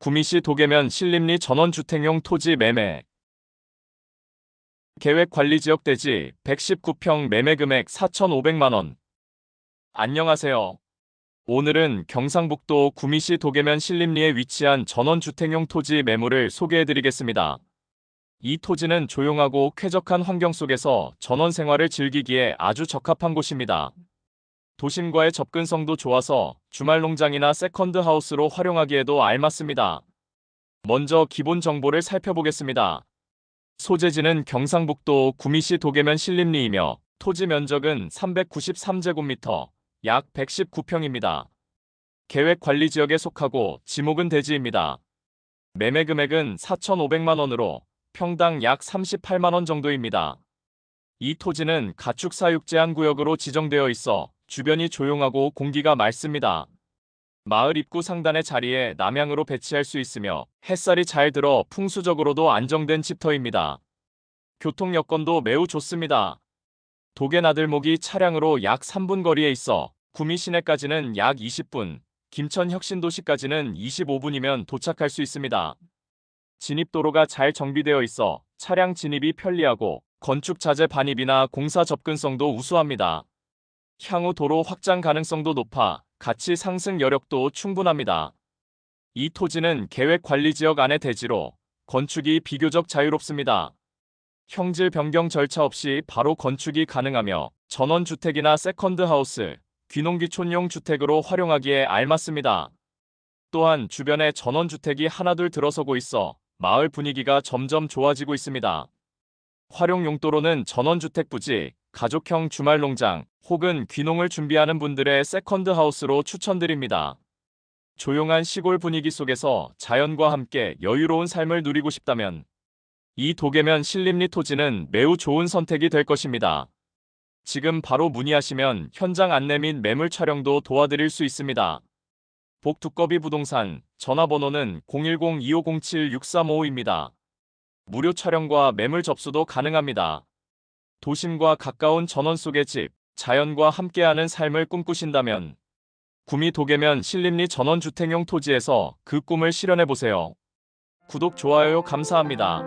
구미시 도계면 신림리 전원주택용 토지 매매 계획관리지역 대지 119평 매매금액 4,500만원 안녕하세요. 오늘은 경상북도 구미시 도계면 신림리에 위치한 전원주택용 토지 매물을 소개해드리겠습니다. 이 토지는 조용하고 쾌적한 환경 속에서 전원 생활을 즐기기에 아주 적합한 곳입니다. 도심과의 접근성도 좋아서 주말 농장이나 세컨드 하우스로 활용하기에도 알맞습니다. 먼저 기본 정보를 살펴보겠습니다. 소재지는 경상북도 구미시 도계면 신림리이며 토지 면적은 393제곱미터, 약 119평입니다. 계획관리지역에 속하고 지목은 대지입니다. 매매 금액은 4,500만 원으로 평당 약 38만 원 정도입니다. 이 토지는 가축 사육 제한 구역으로 지정되어 있어 주변이 조용하고 공기가 맑습니다. 마을 입구 상단의 자리에 남향으로 배치할 수 있으며 햇살이 잘 들어 풍수적으로도 안정된 집터입니다. 교통 여건도 매우 좋습니다. 도계 나들목이 차량으로 약 3분 거리에 있어 구미 시내까지는 약 20분, 김천 혁신도시까지는 25분이면 도착할 수 있습니다. 진입도로가 잘 정비되어 있어 차량 진입이 편리하고 건축 자재 반입이나 공사 접근성도 우수합니다. 향후 도로 확장 가능성도 높아 가치 상승 여력도 충분합니다. 이 토지는 계획 관리 지역 안의 대지로 건축이 비교적 자유롭습니다. 형질 변경 절차 없이 바로 건축이 가능하며 전원주택이나 세컨드 하우스, 귀농귀촌용 주택으로 활용하기에 알맞습니다. 또한 주변에 전원주택이 하나둘 들어서고 있어 마을 분위기가 점점 좋아지고 있습니다. 활용 용도로는 전원주택 부지, 가족형 주말 농장 혹은 귀농을 준비하는 분들의 세컨드 하우스로 추천드립니다. 조용한 시골 분위기 속에서 자연과 함께 여유로운 삶을 누리고 싶다면 이 도계면 신림리 토지는 매우 좋은 선택이 될 것입니다. 지금 바로 문의하시면 현장 안내 및 매물 촬영도 도와드릴 수 있습니다. 복두꺼비 부동산 전화번호는 010-2507-6355입니다. 무료 촬영과 매물 접수도 가능합니다. 도심과 가까운 전원 속의 집, 자연과 함께하는 삶을 꿈꾸신다면 구미 도계면 신림리 전원주택용 토지에서 그 꿈을 실현해보세요. 구독, 좋아요 감사합니다.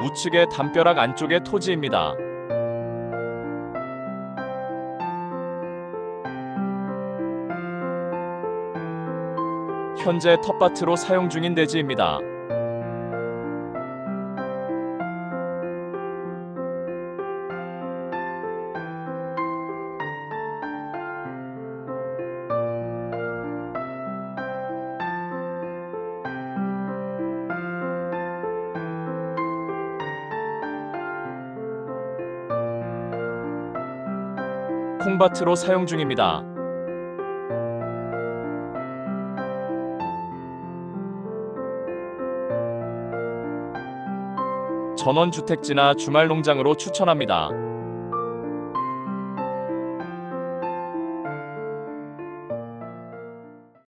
우측의 담벼락 안쪽의 토지입니다. 현재 텃밭으로 사용 중인 대지입니다. 콩밭으로 사용 중입니다. 전원주택지나 주말 농장으로 추천합니다.